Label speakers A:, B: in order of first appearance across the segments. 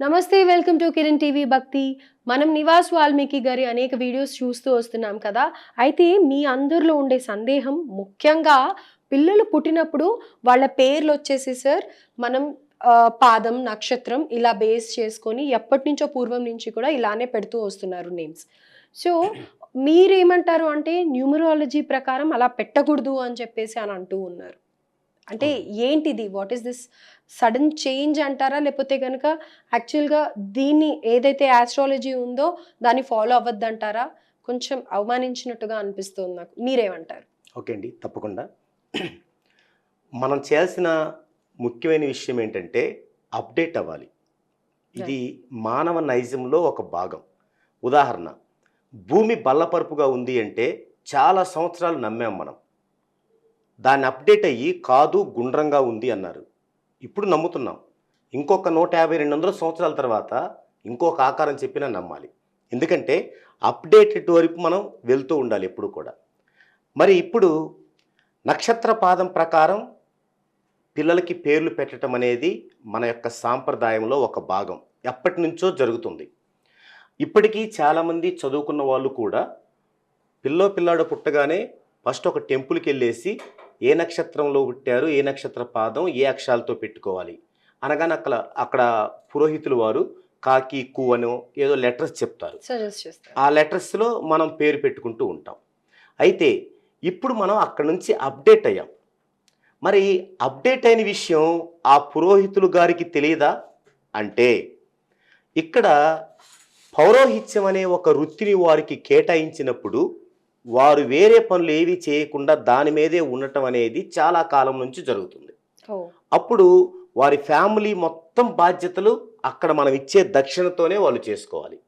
A: నమస్తే welcome to Kiran TV భక్తి. మనం నివాస్ వాల్మీకి గారి అనేక వీడియోస్ చూస్తూ వస్తున్నాం కదా. అయితే మీ అందరిలో ఉండే సందేహం ముఖ్యంగా పిల్లలు పుట్టినప్పుడు వాళ్ళ పేర్లు వచ్చేసి సార్ మనం పాదం నక్షత్రం ఇలా బేస్ చేసుకొని ఎప్పటి నుంచో పూర్వం నుంచి కూడా ఇలానే పెడుతూ వస్తున్నారు నేమ్స్. సో మీరేమంటారు అంటే న్యూమరాలజీ ప్రకారం అలా పెట్టకూడదు అని చెప్పేసి అని అంటూ ఉన్నారు. అంటే ఏంటిది? What is this sudden change అంటారా? లేకపోతే కనుక యాక్చువల్గా దీన్ని ఏదైతే ఆస్ట్రాలజీ ఉందో దాన్ని ఫాలో అవ్వద్దంటారా? కొంచెం అవమానించినట్టుగా అనిపిస్తుంది నాకు. మీరేమంటారు?
B: ఓకే అండి. తప్పకుండా. మనం చేయాల్సిన ముఖ్యమైన విషయం ఏంటంటే అప్డేట్ అవ్వాలి. ఇది మానవ నైజంలో ఒక భాగం. ఉదాహరణ భూమి బల్లపరుపుగా ఉంది అంటే చాలా సంవత్సరాలు నమ్మాం మనం. దాన్ని అప్డేట్ అయ్యి కాదు గుండ్రంగా ఉంది అన్నారు. ఇప్పుడు నమ్ముతున్నాం. ఇంకొక నూట యాభై రెండు వందల సంవత్సరాల తర్వాత ఇంకొక ఆకారం చెప్పినా నమ్మాలి. ఎందుకంటే అప్డేటెడ్ వరకు మనం వెళ్తూ ఉండాలి ఎప్పుడు కూడా. మరి ఇప్పుడు నక్షత్ర పాదం ప్రకారం పిల్లలకి పేర్లు పెట్టడం అనేది మన యొక్క సాంప్రదాయంలో ఒక భాగం. ఎప్పటి నుంచో జరుగుతుంది. ఇప్పటికీ చాలామంది చదువుకున్న వాళ్ళు కూడా పిల్లో పిల్లాడు పుట్టగానే ఫస్ట్ ఒక టెంపుల్కి వెళ్ళేసి ఏ నక్షత్రంలో పుట్టారు ఏ నక్షత్ర పాదం ఏ అక్షరాలతో పెట్టుకోవాలి? అనగానే అక్కడ అక్కడ పురోహితులు వారు కాకి కు అనో ఏదో లెటర్స్ చెప్తారు. ఆ లెటర్స్లో మనం పేరు పెట్టుకుంటూ ఉంటాం. అయితే ఇప్పుడు మనం అక్కడ నుంచి అప్డేట్ అయ్యాం. మరి అప్డేట్ అయిన విషయం ఆ పురోహితులు గారికి తెలియదా? అంటే ఇక్కడ పౌరోహిత్యం అనే ఒక వృత్తిని వారికి కేటాయించినప్పుడు వారు వేరే పనులు ఏవి చేయకుండా దాని మీదే ఉండటం అనేది చాలా కాలం నుంచి జరుగుతుంది. అప్పుడు వారి ఫ్యామిలీ మొత్తం బాధ్యతలు అక్కడ మనం ఇచ్చే దక్షిణతోనే వాళ్ళు చేసుకోవాలి.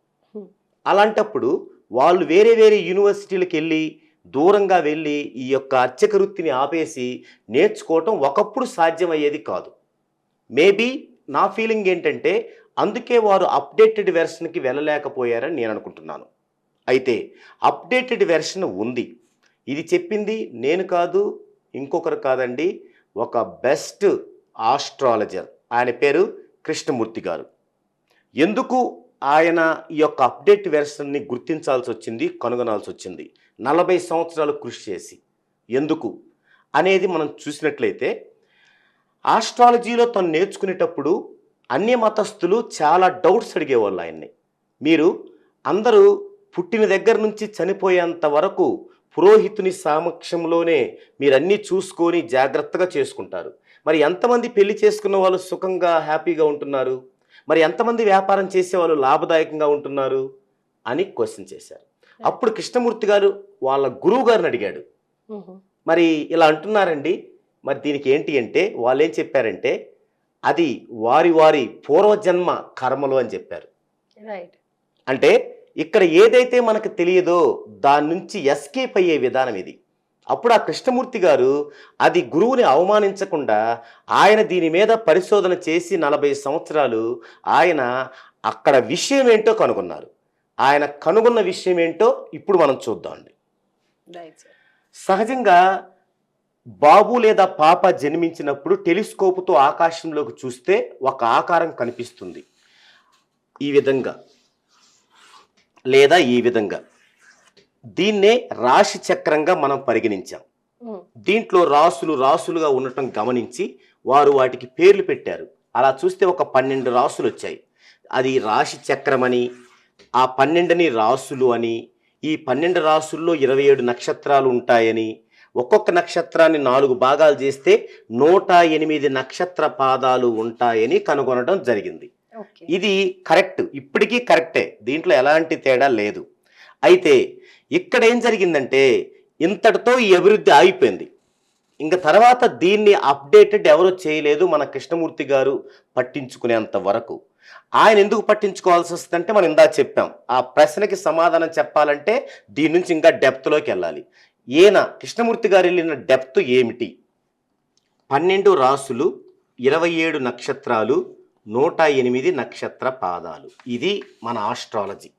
B: అలాంటప్పుడు వాళ్ళు వేరే వేరే యూనివర్సిటీలకు వెళ్ళి దూరంగా వెళ్ళి ఈ యొక్క అర్చక వృత్తిని ఆపేసి నేర్చుకోవటం ఒకప్పుడు సాధ్యమయ్యేది కాదు. మేబీ నా ఫీలింగ్ ఏంటంటే అందుకే వారు అప్డేటెడ్ వెర్షన్కి వెళ్ళలేకపోయారని నేను అనుకుంటున్నాను. అయితే అప్డేటెడ్ వెర్షన్ ఉంది. ఇది చెప్పింది నేను కాదు ఇంకొకరు కాదండి ఒక బెస్ట్ ఆస్ట్రాలజర్. ఆయన పేరు కృష్ణమూర్తి గారు. ఎందుకు ఆయన ఈ యొక్క అప్డేట్ వెర్షన్ని గుర్తించాల్సి వచ్చింది కనుగొనాల్సి వచ్చింది నలభై సంవత్సరాలు కృషి చేసి. ఎందుకు? అనేది మనం చూసినట్లయితే ఆస్ట్రాలజీలో తను నేర్చుకునేటప్పుడు అన్య మతస్థులు చాలా డౌట్స్ అడిగేవాళ్ళు ఆయన్ని. మీరు అందరూ పుట్టిన దగ్గర నుంచి చనిపోయేంత వరకు పురోహితుని సమక్షంలోనే మీరన్నీ చూసుకొని జాగ్రత్తగా చేసుకుంటారు. మరి ఎంతమంది పెళ్ళి చేసుకున్న వాళ్ళు సుఖంగా హ్యాపీగా ఉంటున్నారు? మరి ఎంతమంది వ్యాపారం చేసే వాళ్ళు లాభదాయకంగా ఉంటున్నారు? అని క్వశ్చన్ చేశారు. అప్పుడు కృష్ణమూర్తి గారు వాళ్ళ గురువు గారిని అడిగాడు. మరి ఇలా అంటున్నారండి. మరి దీనికి ఏంటి అంటే వాళ్ళు ఏం చెప్పారంటే అది వారి వారి పూర్వజన్మ కర్మలు అని చెప్పారు. అంటే ఇక్కడ ఏదైతే మనకు తెలియదో దాని నుంచి ఎస్కేప్ అయ్యే విధానం ఇది. అప్పుడు ఆ కృష్ణమూర్తి గారు అది గురువుని అవమానించకుండా ఆయన దీని మీద పరిశోధన చేసి నలభై సంవత్సరాలు ఆయన అక్కడ విషయం ఏంటో కనుగొన్నారు. ఆయన కనుగొన్న విషయం ఏంటో ఇప్పుడు మనం చూద్దామండి. సహజంగా బాబు లేదా పాప జన్మించినప్పుడు టెలిస్కోపుతో ఆకాశంలోకి చూస్తే ఒక ఆకారం కనిపిస్తుంది. ఈ విధంగా లేదా ఈ విధంగా. దీన్నే రాశి చక్రంగా మనం పరిగణించాం. దీంట్లో రాసులు రాసులుగా ఉండటం గమనించి వారు వాటికి పేర్లు పెట్టారు. అలా చూస్తే ఒక పన్నెండు రాసులు వచ్చాయి. అది రాశి చక్రమని ఆ పన్నెండుని రాసులు అని ఈ పన్నెండు రాసుల్లో ఇరవై ఏడు నక్షత్రాలు ఉంటాయని ఒక్కొక్క నక్షత్రాన్ని నాలుగు భాగాలు చేస్తే నూట ఎనిమిది నక్షత్ర పాదాలు ఉంటాయని కనుగొనడం జరిగింది. ఇది కరెక్ట్. ఇప్పటికీ కరెక్టే. దీంట్లో ఎలాంటి తేడా లేదు. అయితే ఇక్కడ ఏం జరిగిందంటే ఇంతటితో ఈ అభివృద్ధి ఆగిపోయింది. ఇంకా తర్వాత దీన్ని అప్డేటెడ్ ఎవరో చేయలేదు మన కృష్ణమూర్తి గారు పట్టించుకునేంత వరకు. ఆయన ఎందుకు పట్టించుకోవాల్సి వస్తుందంటే మనం ఇందా చెప్పాం. ఆ ప్రశ్నకి సమాధానం చెప్పాలంటే దీని నుంచి ఇంకా డెప్త్లోకి వెళ్ళాలి. ఈయన కృష్ణమూర్తి గారు వెళ్ళిన డెప్త్ ఏమిటి? పన్నెండు రాసులు ఇరవై ఏడు నక్షత్రాలు నూట ఎనిమిది నక్షత్ర పాదాలు. ఇది మన ఆస్ట్రాలజీ.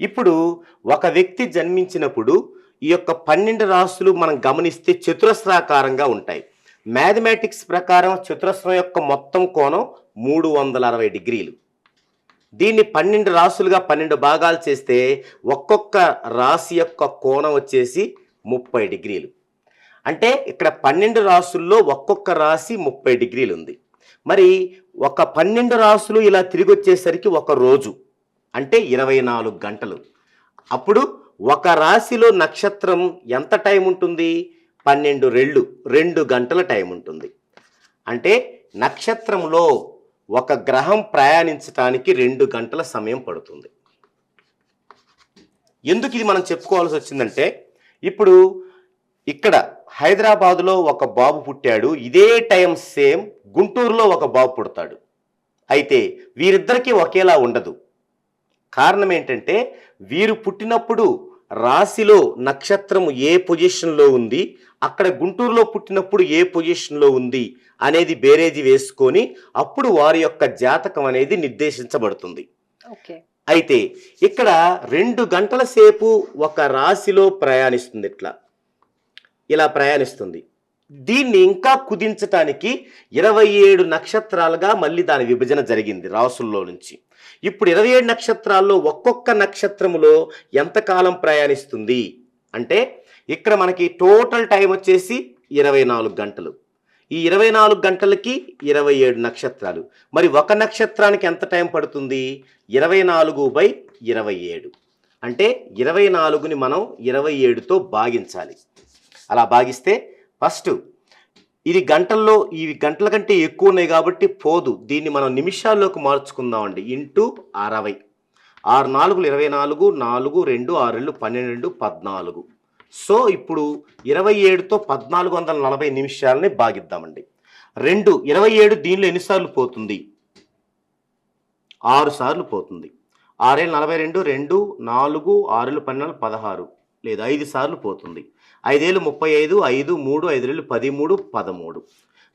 B: ఇప్పుడు ఒక వ్యక్తి జన్మించినప్పుడు ఈ యొక్క పన్నెండు రాసులు మనం గమనిస్తే చతురస్రాకారంగా ఉంటాయి. మ్యాథమెటిక్స్ ప్రకారం చతురస్రం యొక్క మొత్తం కోణం మూడు వందల అరవై డిగ్రీలు. దీన్ని పన్నెండు రాసులుగా పన్నెండు భాగాలు చేస్తే ఒక్కొక్క రాశి యొక్క కోణం వచ్చేసి ముప్పై డిగ్రీలు. అంటే ఇక్కడ పన్నెండు రాసుల్లో ఒక్కొక్క రాశి ముప్పై డిగ్రీలు ఉంది మరి ఒక పన్నెండు రాసులు ఇలా తిరిగి వచ్చేసరికి ఒక రోజు అంటే ఇరవై నాలుగు గంటలు. అప్పుడు ఒక రాశిలో నక్షత్రం ఎంత టైం ఉంటుంది? పన్నెండు రెళ్ళు రెండు గంటల టైం ఉంటుంది. అంటే నక్షత్రంలో ఒక గ్రహం ప్రయాణించటానికి రెండు గంటల సమయం పడుతుంది. ఎందుకు ఇది మనం చెప్పుకోవాల్సి వచ్చిందంటే ఇప్పుడు ఇక్కడ హైదరాబాదులో ఒక బాబు పుట్టాడు. ఇదే టైం సేమ్ గుంటూరులో ఒక బాబు పుడతాడు. అయితే వీరిద్దరికీ ఒకేలా ఉండదు. కారణం ఏంటంటే వీరు పుట్టినప్పుడు రాశిలో నక్షత్రం ఏ పొజిషన్లో ఉంది అక్కడ గుంటూరులో పుట్టినప్పుడు ఏ పొజిషన్లో ఉంది అనేది బేరేజీ వేసుకొని అప్పుడు వారి యొక్క జాతకం అనేది నిర్దేశించబడుతుంది. అయితే ఇక్కడ రెండు గంటల సేపు ఒక రాశిలో ప్రయాణిస్తుంది ఇట్లా. ఇలా ప్రయాణిస్తుంది. దీన్ని ఇంకా కుదించటానికి ఇరవై ఏడు నక్షత్రాలుగా మళ్ళీ దాని విభజన జరిగింది రాసుల్లో నుంచి. ఇప్పుడు ఇరవై ఏడు నక్షత్రాల్లో ఒక్కొక్క నక్షత్రములో ఎంతకాలం ప్రయాణిస్తుంది? అంటే ఇక్కడ మనకి టోటల్ టైం వచ్చేసి ఇరవై నాలుగు గంటలు. ఈ ఇరవై నాలుగు గంటలకి ఇరవై ఏడు నక్షత్రాలు. మరి ఒక నక్షత్రానికి ఎంత టైం పడుతుంది? ఇరవై నాలుగు బై ఇరవై ఏడు. అంటే ఇరవై నాలుగుని మనం ఇరవై ఏడుతో భాగించాలి. అలా భాగిస్తే ఫస్ట్ ఇది గంటల్లో ఇవి గంటల కంటే ఎక్కువ ఉన్నాయి కాబట్టి పోదు. దీన్ని మనం నిమిషాల్లోకి మార్చుకుందామండి. ఇంటూ అరవై. ఆరు నాలుగులు ఇరవై నాలుగు నాలుగు రెండు ఆరు రెండు పన్నెండు రెండు పద్నాలుగు. సో ఇప్పుడు ఇరవై ఏడుతో పద్నాలుగు వందల నలభై నిమిషాలని భాగిద్దామండి. రెండు ఇరవై ఏడు దీనిలో ఎన్నిసార్లు పోతుంది? ఆరు సార్లు పోతుంది. ఆరేళ్ళు నలభై రెండు రెండు నాలుగు ఆరులు పన్నెండు పదహారు లేదు ఐదు సార్లు పోతుంది. ఐదేళ్ళు ముప్పై ఐదు ఐదు మూడు ఐదు పదిమూడు పదమూడు.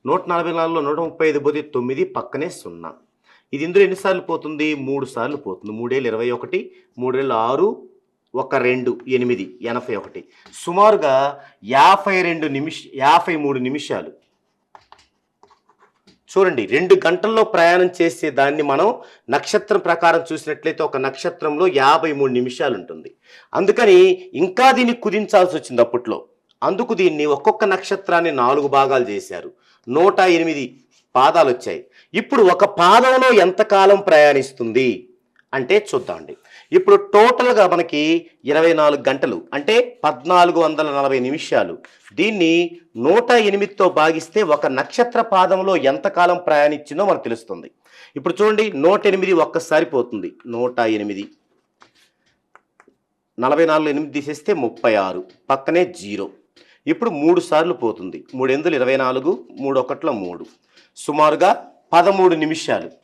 B: నూట నలభై నాలుగులో నూట ముప్పై ఐదు పోతే తొమ్మిది పక్కనే సున్నా. ఇది ఇందులో ఎన్నిసార్లు పోతుంది? మూడు సార్లు పోతుంది. మూడేళ్ళు ఇరవై ఒకటి మూడేళ్ళు ఆరు ఒక రెండు ఎనిమిది ఎనభై ఒకటి. సుమారుగా యాభై రెండు నిమిష యాభై మూడు నిమిషాలు చూడండి రెండు గంటల్లో ప్రయాణం చేసే దాన్ని మనం నక్షత్రం ప్రకారం చూసినట్లయితే ఒక నక్షత్రంలో యాభై మూడు నిమిషాలు ఉంటుంది. అందుకని ఇంకా దీన్ని కుదించాల్సి వచ్చింది అప్పట్లో. అందుకు దీన్ని ఒక్కొక్క నక్షత్రాన్ని నాలుగు భాగాలు చేశారు. నూట ఎనిమిది పాదాలు వచ్చాయి. ఇప్పుడు ఒక పాదంలో ఎంతకాలం ప్రయాణిస్తుంది? అంటే చూద్దామండి. ఇప్పుడు టోటల్గా మనకి ఇరవై నాలుగు గంటలు అంటే పద్నాలుగు వందల నలభై నిమిషాలు. దీన్ని నూట ఎనిమిదితో భాగిస్తే ఒక నక్షత్ర పాదంలో ఎంతకాలం ప్రయాణించిందో మనకు తెలుస్తుంది. ఇప్పుడు చూడండి నూట ఎనిమిది ఒక్కసారి పోతుంది. నూట ఎనిమిది. నలభై నాలుగు ఎనిమిది తీసేస్తే ముప్పై ఆరు. పక్కనే జీరో. ఇప్పుడు మూడు సార్లు పోతుంది. మూడు ఎందులు ఇరవై నాలుగు మూడు ఒకట్లో మూడు. సుమారుగా పదమూడు నిమిషాలు.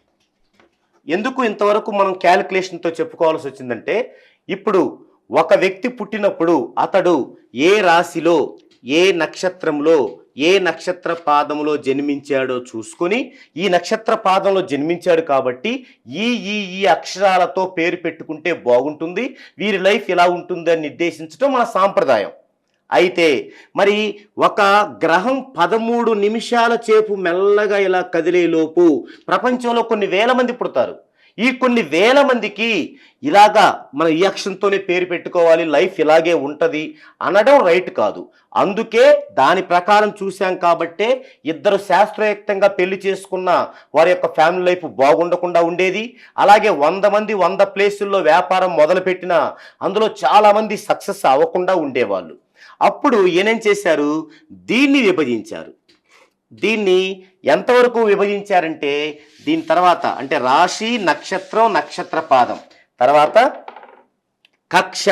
B: ఎందుకు ఇంతవరకు మనం క్యాలిక్యులేషన్తో చెప్పుకోవాల్సి వచ్చిందంటే ఇప్పుడు ఒక వ్యక్తి పుట్టినప్పుడు అతడు ఏ రాశిలో ఏ నక్షత్రంలో ఏ నక్షత్ర పాదంలో జన్మించాడో చూసుకొని ఈ నక్షత్ర పాదంలో జన్మించాడు కాబట్టి ఈ ఈ ఈ అక్షరాలతో పేరు పెట్టుకుంటే బాగుంటుంది వీరి లైఫ్ ఎలా ఉంటుంది అని నిర్దేశించడం మన సాంప్రదాయం. అయితే మరి ఒక గ్రహం పదమూడు నిమిషాల చేపు మెల్లగా ఇలా కదిలేలోపు ప్రపంచంలో కొన్ని వేల మంది పుడతారు. ఈ కొన్ని వేల మందికి ఇలాగా మన ఈ అక్షంతోనే పేరు పెట్టుకోవాలి లైఫ్ ఇలాగే ఉంటుంది అనడం రైట్ కాదు. అందుకే దాని ప్రకారం చూశాం కాబట్టే ఇద్దరు శాస్త్రయుక్తంగా పెళ్ళి చేసుకున్న వారి యొక్క ఫ్యామిలీ లైఫ్ బాగుండకుండా ఉండేది. అలాగే వంద మంది వంద ప్లేసుల్లో వ్యాపారం మొదలుపెట్టిన అందులో చాలామంది సక్సెస్ అవ్వకుండా ఉండేవాళ్ళు. అప్పుడు ఏనేం చేశారు? దీన్ని విభజించారు. దీన్ని ఎంతవరకు విభజించారంటే దీని తర్వాత అంటే రాశి నక్షత్రం నక్షత్ర పాదం. తర్వాత కక్ష.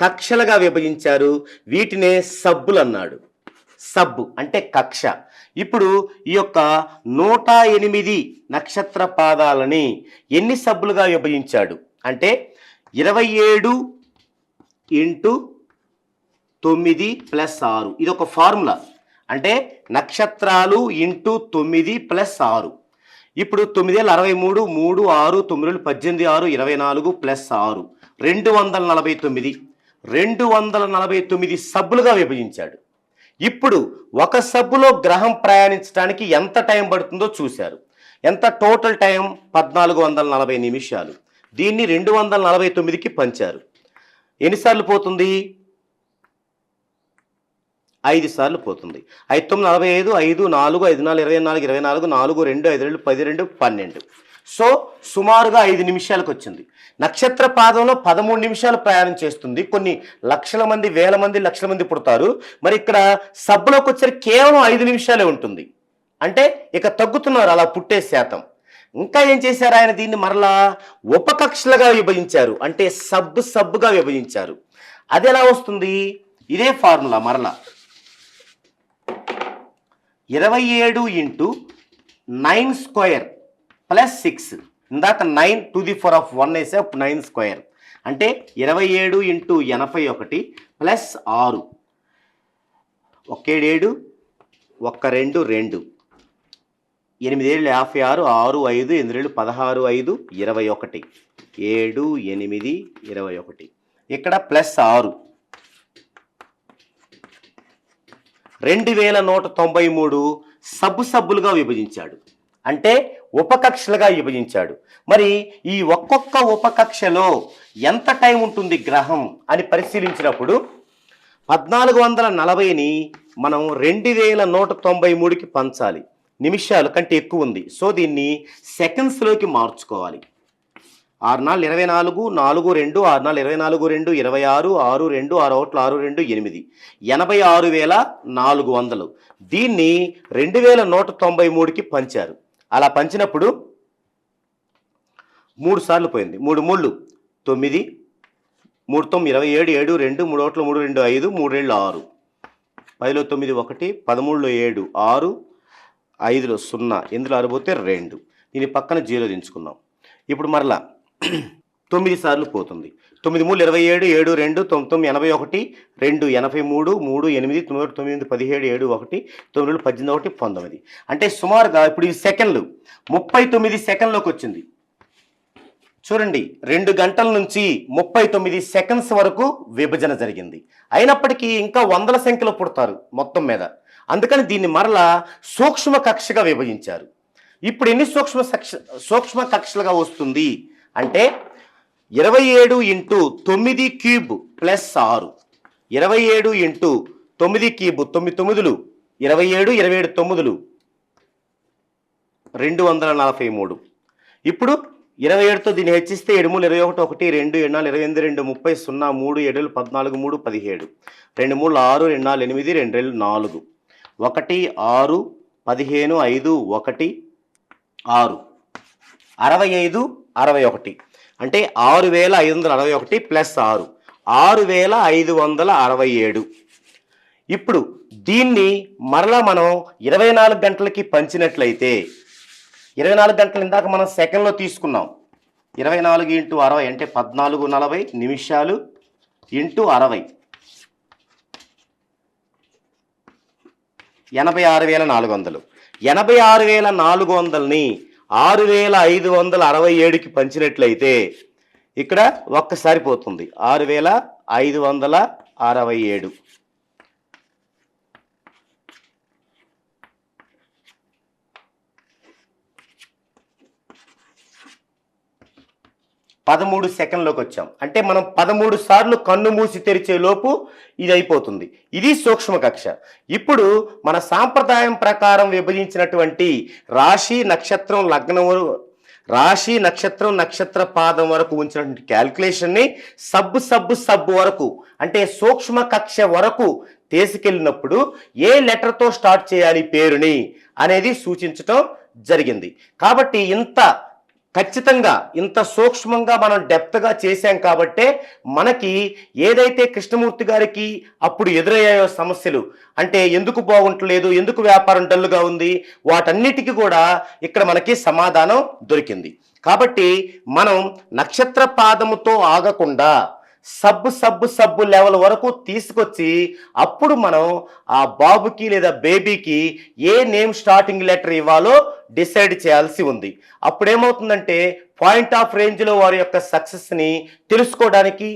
B: కక్షలుగా విభజించారు. వీటినే సబ్బులు అన్నాడు. సబ్బు అంటే కక్ష. ఇప్పుడు ఈ యొక్క నూట ఎనిమిది నక్షత్ర పాదాలని ఎన్ని సబ్బులుగా విభజించాడు? అంటే ఇరవై ఏడు ఇంటూ తొమ్మిది ప్లస్ ఆరు. ఇది ఒక ఫార్ములా. అంటే నక్షత్రాలు ఇంటూ తొమ్మిది ప్లస్ ఆరు. ఇప్పుడు తొమ్మిదేళ్ళు అరవై మూడు మూడు ఆరు తొమ్మిది పద్దెనిమిది ఆరు ఇరవై నాలుగు ప్లస్ ఆరు. రెండు వందల నలభై తొమ్మిది. రెండు వందల నలభై తొమ్మిది సబ్బులుగా విభజించాడు. ఇప్పుడు ఒక సబ్బులో గ్రహం ప్రయాణించడానికి ఎంత టైం పడుతుందో చూశారు. ఎంత టోటల్ టైం? పద్నాలుగు వందల నలభై నిమిషాలు. దీన్ని రెండు వందల నలభై తొమ్మిదికి పంచారు. ఎన్నిసార్లు పోతుంది? ఐదు సార్లు పోతుంది. ఐదు తొమ్మిది నలభై ఐదు ఐదు నాలుగు ఐదు నాలుగు ఇరవై నాలుగు ఇరవై నాలుగు నాలుగు రెండు ఐదు రెండు పది రెండు పన్నెండు. సో సుమారుగా ఐదు నిమిషాలకు వచ్చింది. నక్షత్ర పాదంలో పదమూడు నిమిషాలు ప్రయాణం చేస్తుంది. కొన్ని లక్షల మంది వేల మంది లక్షల మంది పుడతారు. మరి ఇక్కడ సబ్బులోకి వచ్చేసరికి కేవలం ఐదు నిమిషాలే ఉంటుంది. అంటే ఇక తగ్గుతున్నారు అలా పుట్టే శాతం. ఇంకా ఏం చేశారు ఆయన దీన్ని మరలా ఉపకక్షలుగా విభజించారు. అంటే సబ్బు సబ్బుగా విభజించారు. అది ఎలా వస్తుంది? ఇదే ఫార్ములా మరలా. ఇరవై ఏడు into nine square plus six. ఇందాక nine to the four of one వేసే నైన్ స్క్వేర్. అంటే ఇరవై ఏడు ఇంటూ ఎనభై ఒకటి ప్లస్ ఆరు. ఒకేడేడు ఒక్క రెండు రెండు. ఎనిమిదేళ్ళు యాభై ఆరు ఆరు ఐదు ఎనిమిదేళ్ళు పదహారు ఐదు ఇరవై ఒకటి. ఏడు ఎనిమిది ఇరవై ఒకటి. ఇక్కడ ప్లస్ ఆరు. రెండు వేల నూట తొంభై మూడు సబ్బు సబ్బులుగా విభజించాడు. అంటే ఉపకక్షలుగా విభజించాడు. మరి ఈ ఒక్కొక్క ఉపకక్షలో ఎంత టైం ఉంటుంది గ్రహం అని పరిశీలించినప్పుడు పద్నాలుగు వందల నలభైని మనం రెండు వేల నూట తొంభై మూడుకి పంచాలి. నిమిషాలు కంటే ఎక్కువ ఉంది. సో దీన్ని సెకండ్స్లోకి మార్చుకోవాలి. ఆరు నాలుగు ఇరవై నాలుగు నాలుగు రెండు ఆరు నాలుగు ఇరవై నాలుగు రెండు ఇరవై ఆరు ఆరు రెండు ఆరు ఒకటి ఆరు రెండు ఎనిమిది. ఎనభై ఆరు వేల నాలుగు వందలు. దీన్ని రెండు వేల నూట తొంభై మూడుకి పంచారు. అలా పంచినప్పుడు మూడు సార్లు పోయింది. మూడు మూళ్ళు తొమ్మిది మూడు తొమ్మిది ఇరవై ఏడు ఏడు రెండు మూడు ఒకట్లు మూడు రెండు ఐదు మూడు రెండు ఆరు. పదిలో తొమ్మిది ఒకటి పదమూడులో ఏడు ఆరు ఐదులో సున్నా ఎందులో ఆరిపోతే రెండు. దీని పక్కన జీరో దించుకున్నాం ఇప్పుడు మరలా. తొమ్మిది సార్లు పోతుంది. తొమ్మిది మూడు ఇరవై ఏడు ఏడు రెండు తొమ్మిది తొమ్మిది ఎనభై ఒకటి రెండు ఎనభై మూడు మూడు ఎనిమిది తొమ్మిది తొమ్మిది పదిహేడు ఏడు ఒకటి తొమ్మిది రెండు పద్దెనిమిది ఒకటి పంతొమ్మిది. అంటే సుమారుగా ఇప్పుడు ఈ సెకండ్లు ముప్పై తొమ్మిది సెకండ్లోకి వచ్చింది. చూడండి రెండు గంటల నుంచి ముప్పై తొమ్మిది సెకండ్స్ వరకు విభజన జరిగింది. అయినప్పటికీ ఇంకా వందల సంఖ్యలో పుడతారు మొత్తం మీద. అందుకని దీన్ని మరలా సూక్ష్మ కక్షగా విభజించారు. ఇప్పుడు ఎన్ని సూక్ష్మ కక్ష సూక్ష్మ కక్షలుగా వస్తుంది? అంటే ఇరవై ఏడు ఇంటూ తొమ్మిది క్యూబ్ ప్లస్ ఆరు. ఇరవై ఏడు ఇంటూ తొమ్మిది క్యూబ్ తొమ్మిది తొమ్మిదిలు. ఇరవై ఏడు ఇరవై ఏడు తొమ్మిదిలు. రెండు వందల నలభై మూడు. ఇప్పుడు ఇరవై ఏడుతో దీన్ని హెచ్చిస్తే ఏడు మూడు ఇరవై ఒకటి ఒకటి రెండు ఏడు నాలుగు ఇరవై ఎనిమిది రెండు ముప్పై సున్నా మూడు ఏడు పద్నాలుగు మూడు పదిహేడు. రెండు మూడు ఆరు రెండు నాలుగు ఎనిమిది రెండు రెండు నాలుగు. ఒకటి ఆరు పదిహేను ఐదు ఒకటి ఆరు. అరవై ఐదు అరవై ఒకటి. అంటే ఆరు వేల ఐదు వందల అరవై ఒకటి ప్లస్ ఆరు. ఆరు వేల ఐదు వందల అరవై ఏడు. ఇప్పుడు దీన్ని మరలా మనం ఇరవై నాలుగు గంటలకి పంచినట్లయితే ఇరవై నాలుగు గంటలు ఇందాక మనం సెకండ్లో తీసుకున్నాం. ఇరవై నాలుగు ఇంటూ అరవై అంటే పద్నాలుగు నలభై నిమిషాలు ఇంటూ అరవై. ఎనభై ఆరు వేల నాలుగు వందలు. ఎనభై ఆరు వేల నాలుగు వందలని ఆరు వేల ఐదు వందల అరవై ఏడుకి పంచినట్లయితే ఇక్కడ ఒక్కసారి పోతుంది. ఆరు వేల ఐదు వందల అరవై ఏడు. పదమూడు సెకండ్లోకి వచ్చాం. అంటే మనం పదమూడు సార్లు కన్ను మూసి తెరిచే లోపు ఇది అయిపోతుంది ఇది సూక్ష్మ కక్ష. ఇప్పుడు మన సాంప్రదాయం ప్రకారం విభజించినటువంటి రాశి నక్షత్రం లగ్నం రాశి నక్షత్రం నక్షత్ర పాదం వరకు ఉంచినటువంటి క్యాల్కులేషన్ని సబ్బు సబ్బు సబ్బు వరకు అంటే సూక్ష్మ కక్ష వరకు తీసుకెళ్ళినప్పుడు ఏ లెటర్తో స్టార్ట్ చేయాలి పేరుని అనేది సూచించటం జరిగింది. కాబట్టి ఇంత ఖచ్చితంగా ఇంత సూక్ష్మంగా మనం డెప్త్గా చేశాం కాబట్టే మనకి ఏదైతే కృష్ణమూర్తి గారికి అప్పుడు ఎదురయ్యాయో సమస్యలు అంటే ఎందుకు బాగుంటలేదు ఎందుకు వ్యాపారం డల్లుగా ఉంది వాటన్నిటికీ కూడా ఇక్కడ మనకి సమాధానం దొరికింది. కాబట్టి మనం నక్షత్ర పాదముతో ఆగకుండా సబ్బు సబ్బు సబ్బు లెవెల్ వరకు తీసుకొచ్చి అప్పుడు మనం ఆ బాబుకి లేదా బేబీకి ఏ నేమ్ స్టార్టింగ్ లెటర్ ఇవ్వాలో డిసైడ్ చేయాల్సి ఉంది. అప్పుడేమవుతుందంటే పాయింట్ ఆఫ్ రేంజ్లో వారి యొక్క సక్సెస్ని తెలుసుకోవడానికి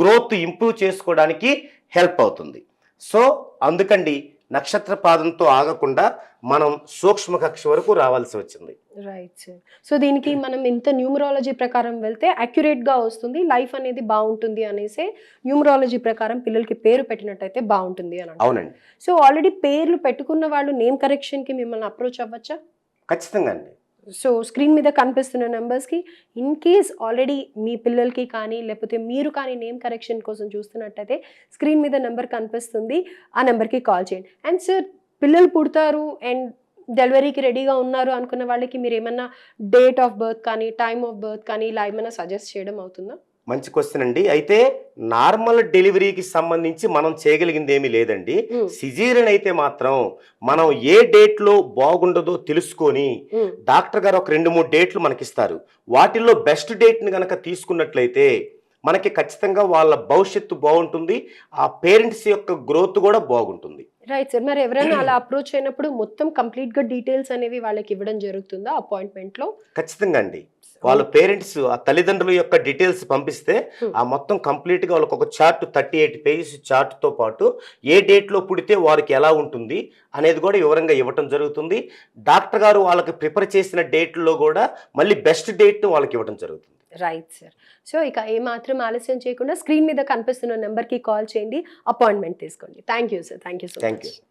B: గ్రోత్ ఇంప్రూవ్ చేసుకోవడానికి హెల్ప్ అవుతుంది. సో అందుకండి నక్షత్ర పాదంతో ఆగకుండా మనం సూక్ష్మ కక్ష వరకు రావాల్సి వచ్చింది.
A: రైట్ సార్ సో దీనికి మనం ఇంత న్యూమరాలజీ ప్రకారం వెళ్తే accurate గా వస్తుంది లైఫ్ అనేది బాగుంటుంది అనేసి న్యూమరాలజీ ప్రకారం పిల్లలకి పేరు పెట్టినట్టయితే బాగుంటుంది అని.
B: అవునండి.
A: సో ఆల్రెడీ పేర్లు పెట్టుకున్న వాళ్ళు నేమ్ కరెక్షన్కి మిమ్మల్ని అప్రోచ్ అవ్వచ్చా?
B: ఖచ్చితంగా అండి.
A: సో స్క్రీన్ మీద కనిపిస్తున్న నెంబర్స్కి ఇన్ కేస్ ఆల్రెడీ మీ పిల్లలకి కానీ లేకపోతే మీరు కానీ నేమ్ కరెక్షన్ కోసం చూస్తున్నట్టయితే స్క్రీన్ మీద నెంబర్ కనిపిస్తుంది. ఆ నెంబర్కి కాల్ చేయండి. అండ్ సార్ పిల్లలు పుడతారు అండ్ డెలివరీకి రెడీగా ఉన్నారు అనుకున్న వాళ్ళకి మీరు ఏమన్నా డేట్ ఆఫ్ బర్త్ కానీ టైమ్ ఆఫ్ బర్త్ కానీ ఇలా ఏమైనా సజెస్ట్ చేయడం అవుతుందా?
B: మంచి క్వశ్చన్ అండి. అయితే నార్మల్ డెలివరీకి సంబంధించి మనం చేయగలిగింది ఏమీ లేదండి సిజీరియన్ అయితే మాత్రం మనం ఏ డేట్లో బాగుండదో తెలుసుకొని డాక్టర్ గారు ఒక రెండు మూడు డేట్లు మనకిస్తారు. వాటిల్లో బెస్ట్ డేట్ని గనక తీసుకున్నట్లయితే మనకి ఖచ్చితంగా వాళ్ళ భవిష్యత్తు బాగుంటుంది. ఆ పేరెంట్స్ యొక్క గ్రోత్ కూడా బాగుంటుంది.
A: రైట్ సార్ మరి ఎవరైనా అలా అప్రోచ్ అయినప్పుడు మొత్తం కంప్లీట్గా డీటెయిల్స్ అనేవి వాళ్ళకి ఇవ్వడం జరుగుతుందా అపాయింట్మెంట్లో
B: ఖచ్చితంగా అండి. వాళ్ళ పేరెంట్స్ ఆ తల్లిదండ్రుల యొక్క డీటెయిల్స్ పంపిస్తే
A: Hmm.
B: ఆ మొత్తం కంప్లీట్గా వాళ్ళకి ఒక చార్ట్ థర్టీ ఎయిట్ పేజెస్ చార్ట్తో పాటు ఏ డేట్లో పుడితే వారికి ఎలా ఉంటుంది అనేది కూడా వివరంగా ఇవ్వటం జరుగుతుంది. డాక్టర్ గారు వాళ్ళకి ప్రిపేర్ చేసిన డేట్లో కూడా మళ్ళీ బెస్ట్ డేట్ వాళ్ళకి ఇవ్వడం జరుగుతుంది.
A: Right sir. సో ఇక ఏమాత్రం ఆలస్యం చేయకుండా స్క్రీన్ మీద కనిపిస్తున్న నెంబర్కి కాల్ చేయండి అపాయింట్మెంట్ తీసుకోండి. Thank you sir. Thank you so much.